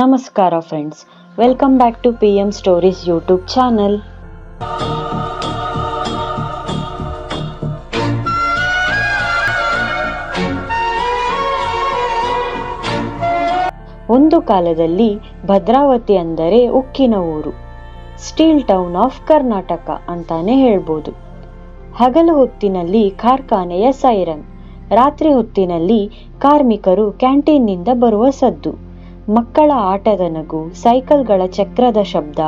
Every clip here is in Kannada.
ನಮಸ್ಕಾರ friends welcome back to P M stories YouTube channel ಒಂದು ಕಾಲದಲ್ಲಿ ಭದ್ರಾವತಿ ಅಂದರೆ ಉಕ್ಕಿನ ಊರು. ಸ್ಟೀಲ್ ಟೌನ್ ಆಫ್ ಕರ್ನಾಟಕ ಅಂತಾನೆ ಹೇಳ್ಬೋದು. ಹಗಲು ಹೊತ್ತಿನಲ್ಲಿ ಕಾರ್ಖಾನೆಯ ಸೈರನ್ ರಾತ್ರಿ ಹೊತ್ತಿನಲ್ಲಿ ಕಾರ್ಮಿಕರು ಕ್ಯಾಂಟೀನ್ನಿಂದ ಬರುವ ಸದ್ದು. ಮಕ್ಕಳ ಆಟದ ನಗು, ಸೈಕಲ್ಗಳ ಚಕ್ರದ ಶಬ್ದ,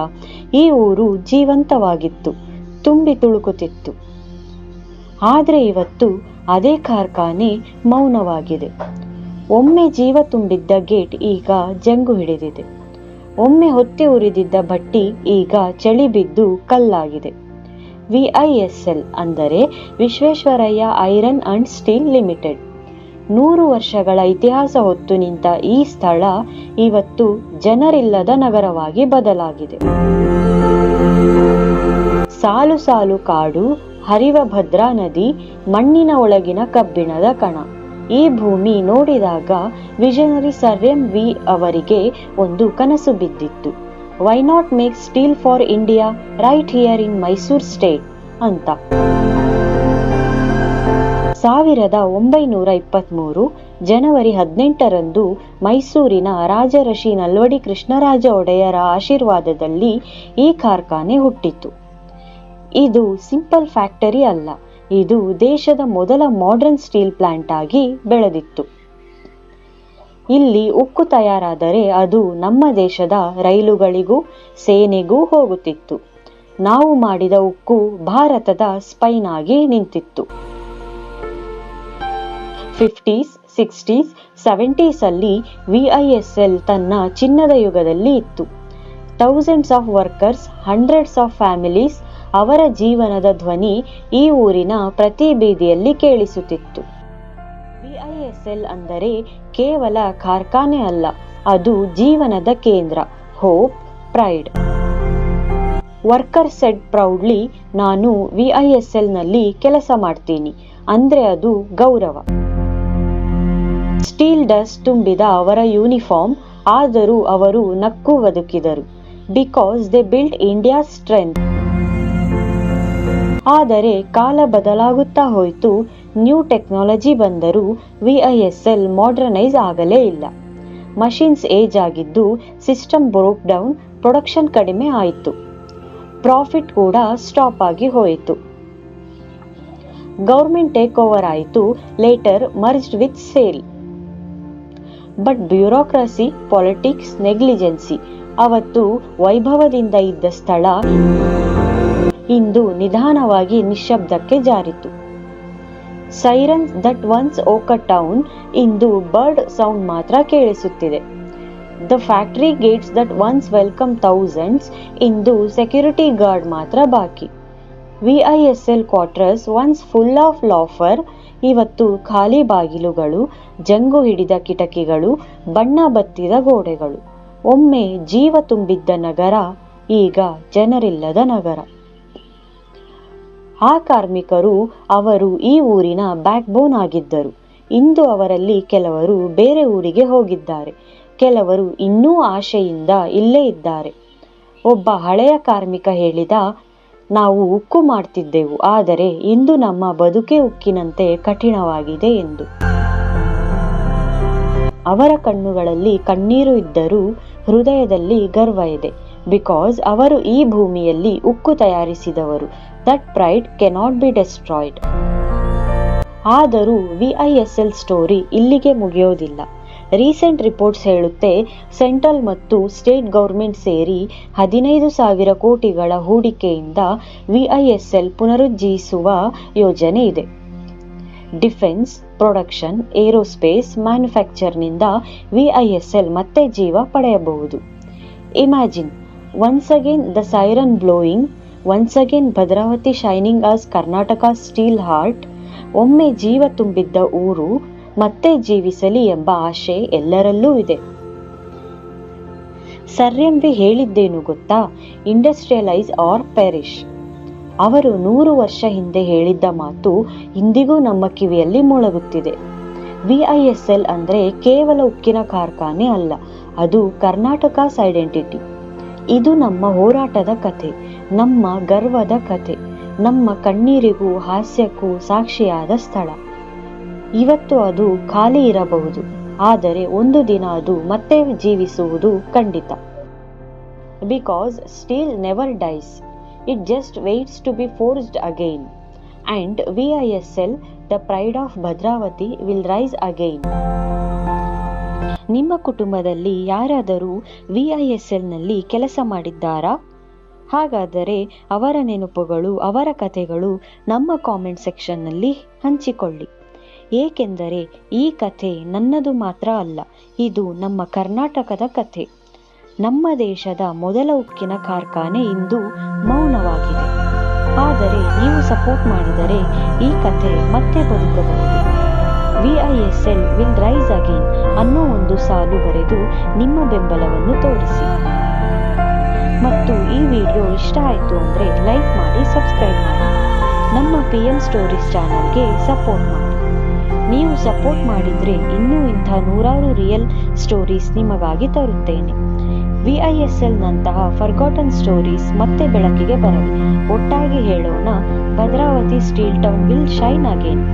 ಈ ಊರು ಜೀವಂತವಾಗಿತ್ತು, ತುಂಬಿ ತುಳುಕುತ್ತಿತ್ತು. ಆದರೆ ಇವತ್ತು ಅದೇ ಕಾರ್ಖಾನೆ ಮೌನವಾಗಿದೆ. ಒಮ್ಮೆ ಜೀವ ತುಂಬಿದ್ದ ಗೇಟ್ ಈಗ ಜಂಗು ಹಿಡಿದಿದೆ. ಒಮ್ಮೆ ಹೊತ್ತಿ ಉರಿದಿದ್ದ ಬಟ್ಟಿ ಈಗ ಚಳಿ ಬಿದ್ದು ಕಲ್ಲಾಗಿದೆ. ವಿಐಎಸ್ಎಲ್ ಅಂದರೆ Visvesvaraya iron and steel limited. ನೂರು ವರ್ಷಗಳ ಇತಿಹಾಸ ಹೊತ್ತು ನಿಂತ ಈ ಸ್ಥಳ ಇವತ್ತು ಜನರಿಲ್ಲದ ನಗರವಾಗಿ ಬದಲಾಗಿದೆ. ಸಾಲು ಸಾಲು ಕಾಡು ಹರಿವ ಭದ್ರಾ ನದಿ, ಮಣ್ಣಿನ ಒಳಗಿನ ಕಬ್ಬಿಣದ ಕಣ. ಈ ಭೂಮಿ ನೋಡಿದಾಗ ವಿಷನರಿ ಸರ್ ಎಂ ವಿ ಅವರಿಗೆ ಒಂದು ಕನಸು ಬಿದ್ದಿತ್ತು. Why not make steel for India right here in Mysore state ಅಂತ. ಸಾವಿರದ ಒಂಬೈನೂರ ಇಪ್ಪತ್ತ್ಮೂರು ಜನವರಿ ಹದಿನೆಂಟರಂದು ಮೈಸೂರಿನ ರಾಜರಶಿ ನಲ್ವಡಿ ಕೃಷ್ಣರಾಜ ಒಡೆಯರ ಆಶೀರ್ವಾದದಲ್ಲಿ ಈ ಕಾರ್ಖಾನೆ ಹುಟ್ಟಿತು. ಇದು ಸಿಂಪಲ್ ಫ್ಯಾಕ್ಟರಿ ಅಲ್ಲ, ಇದು ದೇಶದ ಮೊದಲ ಮಾಡರ್ನ್ ಸ್ಟೀಲ್ ಪ್ಲಾಂಟ್ ಆಗಿ ಬೆಳೆದಿತ್ತು. ಇಲ್ಲಿ ಉಕ್ಕು ತಯಾರಾದರೆ ಅದು ನಮ್ಮ ದೇಶದ ರೈಲುಗಳಿಗೂ ಸೇನೆಗೂ ಹೋಗುತ್ತಿತ್ತು. ನಾವು ಮಾಡಿದ ಉಕ್ಕು ಭಾರತದ ಸ್ಪೈನ್ ಆಗಿ ನಿಂತಿತ್ತು. ಫಿಫ್ಟೀಸ್ ಸಿಕ್ಸ್ಟೀಸ್ ಸೆವೆಂಟೀಸ್ ಅಲ್ಲಿ ಎಲ್ ತನ್ನ ಚಿನ್ನದ ಯುಗದಲ್ಲಿ ಇತ್ತು. Thousands of workers hundreds of families ಅವರ ಜೀವನದ ಧ್ವನಿ ಈ ಊರಿನ ಪ್ರತಿ ಬೀದಿಯಲ್ಲಿ ಕೇಳಿಸುತ್ತಿತ್ತು. ವಿಐಎಸ್ಎಲ್ ಅಂದರೆ ಕೇವಲ ಕಾರ್ಖಾನೆ ಅಲ್ಲ, ಅದು ಜೀವನದ ಕೇಂದ್ರ hope pride worker said proudly ನಾನು ವಿಐಎಸ್ಎಲ್ನಲ್ಲಿ ಕೆಲಸ ಮಾಡ್ತೀನಿ, ಅಂದರೆ ಅದು ಗೌರವ. ಸ್ಟೀಲ್ ಡಸ್ಟ್ ತುಂಬಿದ ಅವರ ಯೂನಿಫಾರ್ಮ್, ಆದರೂ ಅವರು ನಕ್ಕು ಬದುಕಿದರು. Because they build India strength. ಆದರೆ ಕಾಲ ಬದಲಾಗುತ್ತಾ ಹೋಯಿತು. ನ್ಯೂ ಟೆಕ್ನಾಲಜಿ ಬಂದರೂ V I S L modernise ಆಗಲೇ ಇಲ್ಲ. ಮಷಿನ್ಸ್ ಏಜ್ ಆಗಿದ್ದು ಸಿಸ್ಟಮ್ ಬ್ರೋಕ್ ಡೌನ್, ಪ್ರೊಡಕ್ಷನ್ ಕಡಿಮೆ ಆಯಿತು. ಪ್ರಾಫಿಟ್ ಕೂಡ ಸ್ಟಾಪ್ ಆಗಿ ಹೋಯಿತು. ಗೌರ್ಮೆಂಟ್ ಟೇಕ್ ಓವರ್ ಆಯಿತು. Later merged with SAIL. But bureaucracy politics negligence ಅವತ್ತು ವೈಭವದಿಂದ ಇದ್ದ ಸ್ಥಳ ಇಂದು ನಿಧಾನವಾಗಿ ನಿಶ್ಶಬ್ದಕ್ಕೆ ಜಾರಿತು. Sirens that once woke town into bird sound ಮಾತ್ರ ಕೇಳಿಸುತ್ತಿದೆ. The factory gates that once welcome thousands into security guard ಮಾತ್ರ ಬಾಕಿ. V I S L quarters once full of laughter ಇವತ್ತು ಖಾಲಿ ಬಾಗಿಲುಗಳು, ಜಂಗು ಹಿಡಿದ ಕಿಟಕಿಗಳು, ಬಣ್ಣ ಬತ್ತಿದ ಗೋಡೆಗಳು. ಒಮ್ಮೆ ಜೀವ ತುಂಬಿದ್ದ ನಗರ, ಈಗ ಜನರಿಲ್ಲದ ನಗರ. ಆ ಕಾರ್ಮಿಕರು, ಅವರು ಈ ಊರಿನ ಬ್ಯಾಕ್ ಬೋನ್ ಆಗಿದ್ದರು. ಇಂದು ಅವರಲ್ಲಿ ಕೆಲವರು ಬೇರೆ ಊರಿಗೆ ಹೋಗಿದ್ದಾರೆ. ಕೆಲವರು ಇನ್ನೂ ಆಶೆಯಿಂದ ಇಲ್ಲೇ ಇದ್ದಾರೆ. ಒಬ್ಬ ಹಳೆಯ ಕಾರ್ಮಿಕ ಹೇಳಿದ ನಾವು ಉಕ್ಕು ಮಾಡ್ತಿದ್ದೆವು, ಆದರೆ ಇಂದು ನಮ್ಮ ಬದುಕೆ ಉಕ್ಕಿನಂತೆ ಕಠಿಣವಾಗಿದೆ ಎಂದು. ಅವರ ಕಣ್ಣುಗಳಲ್ಲಿ ಕಣ್ಣೀರು ಇದ್ದರೂ ಹೃದಯದಲ್ಲಿ ಗರ್ವ ಇದೆ. ಬಿಕಾಸ್ ಅವರು ಈ ಭೂಮಿಯಲ್ಲಿ ಉಕ್ಕು ತಯಾರಿಸಿದವರು. That pride cannot be destroyed. ಆದರೂ V I S L story ಇಲ್ಲಿಗೆ ಮುಗಿಯೋದಿಲ್ಲ. ರೀಸೆಂಟ್ ರಿಪೋರ್ಟ್ಸ್ ಹೇಳುತ್ತೆ, ಸೆಂಟ್ರಲ್ ಮತ್ತು ಸ್ಟೇಟ್ ಗೌರ್ಮೆಂಟ್ ಸೇರಿ ಹದಿನೈದು ಸಾವಿರ ಕೋಟಿಗಳ ಹೂಡಿಕೆಯಿಂದ ವಿಐಎಸ್ಎಲ್ ಪುನರುಜ್ಜೀವಿಸುವ ಯೋಜನೆ ಇದೆ. ಡಿಫೆನ್ಸ್, ಪ್ರೊಡಕ್ಷನ್, ಏರೋಸ್ಪೇಸ್, ಮ್ಯಾನುಫ್ಯಾಕ್ಚರ್ನಿಂದ ವಿಐಎಸ್ಎಲ್ ಮತ್ತೆ ಜೀವ ಪಡೆಯಬಹುದು. Imagine, once again the siren blowing, once again Bhadravati shining as Karnataka steel heart, ಒಮ್ಮೆ ಜೀವ ತುಂಬಿದ್ದ ಊರು ಮತ್ತೆ ಜೀವಿಸಲಿ ಎಂಬ ಆಶೆ ಎಲ್ಲರಲ್ಲೂ ಇದೆ. ಸರ್ ಎಂ ವಿ ಹೇಳಿದ್ದೇನು ಗೊತ್ತಾ? ಇಂಡಸ್ಟ್ರಿಯಲೈಸ್ ಆರ್ ಪೆರಿಶ್ ಅವರು ನೂರು ವರ್ಷ ಹಿಂದೆ ಹೇಳಿದ್ದ ಮಾತು ಇಂದಿಗೂ ನಮ್ಮ ಕಿವಿಯಲ್ಲಿ ಮೊಳಗುತ್ತಿದೆ. ವಿಐಎಸ್ಎಲ್ ಅಂದ್ರೆ ಕೇವಲ ಉಕ್ಕಿನ ಕಾರ್ಖಾನೆ ಅಲ್ಲ, ಅದು ಕರ್ನಾಟಕಸ್ ಐಡೆಂಟಿಟಿ ಇದು ನಮ್ಮ ಹೋರಾಟದ ಕಥೆ, ನಮ್ಮ ಗರ್ವದ ಕಥೆ, ನಮ್ಮ ಕಣ್ಣೀರಿಗೂ ಹಾಸ್ಯಕ್ಕೂ ಸಾಕ್ಷಿಯಾದ ಸ್ಥಳ. ಇವತ್ತು ಅದು ಖಾಲಿ ಇರಬಹುದು. ಆದರೆ ಒಂದು ದಿನ ಅದು ಮತ್ತೆ ಜೀವಿಸುವುದು ಖಂಡಿತ. Because steel never dies it just waits to be forced again and V I S L the pride of Bhadravati will rise again ನಿಮ್ಮ ಕುಟುಂಬದಲ್ಲಿ ಯಾರಾದರೂ ವಿ ಐ ಎಸ್ ಎಲ್ನಲ್ಲಿ ಕೆಲಸ ಮಾಡಿದ್ದಾರಾ? ಹಾಗಾದರೆ ಅವರ ನೆನಪುಗಳು, ಅವರ ಕಥೆಗಳು ನಮ್ಮ ಕಾಮೆಂಟ್ ಸೆಕ್ಷನ್ನಲ್ಲಿ ಹಂಚಿಕೊಳ್ಳಿ. ಏಕೆಂದರೆ ಈ ಕಥೆ ನನ್ನದು ಮಾತ್ರ ಅಲ್ಲ, ಇದು ನಮ್ಮ ಕರ್ನಾಟಕದ ಕಥೆ. ನಮ್ಮ ದೇಶದ ಮೊದಲ ಉಕ್ಕಿನ ಕಾರ್ಖಾನೆ ಇಂದು ಮೌನವಾಗಿದೆ. ಆದರೆ ನೀವು ಸಪೋರ್ಟ್ ಮಾಡಿದರೆ ಈ ಕಥೆ ಮತ್ತೆ ಬದುಕಬಹುದು. V I S L will rise again ಅನ್ನೋ ಒಂದು ಸಾಲು ಬರೆದು ನಿಮ್ಮ ಬೆಂಬಲವನ್ನು ತೋರಿಸಿ. ಮತ್ತು ಈ ವಿಡಿಯೋ ಇಷ್ಟ ಆಯಿತು ಅಂದರೆ ಲೈಕ್ ಮಾಡಿ, ಸಬ್ಸ್ಕ್ರೈಬ್ ಮಾಡಿ. ನಮ್ಮ ಪಿ ಎಂ ಸ್ಟೋರೀಸ್ ಚಾನಲ್ಗೆ ಸಪೋರ್ಟ್ ಮಾಡಿ. ನೀವು ಸಪೋರ್ಟ್ ಮಾಡಿದರೆ ಇನ್ನೂ ಇಂಥ ನೂರಾರು ರಿಯಲ್ ಸ್ಟೋರೀಸ್ ನಿಮಗಾಗಿ ತರುತ್ತೇನೆ. ವಿ ಐ ಎಸ್ ಎಲ್ ನಂತಹ ಫರ್ಗಾಟನ್ ಸ್ಟೋರೀಸ್ ಮತ್ತೆ ಬೆಳಕಿಗೆ ಬರಲಿ. ಒಟ್ಟಾಗಿ ಹೇಳೋಣ, Bhadravati steel town will shine again.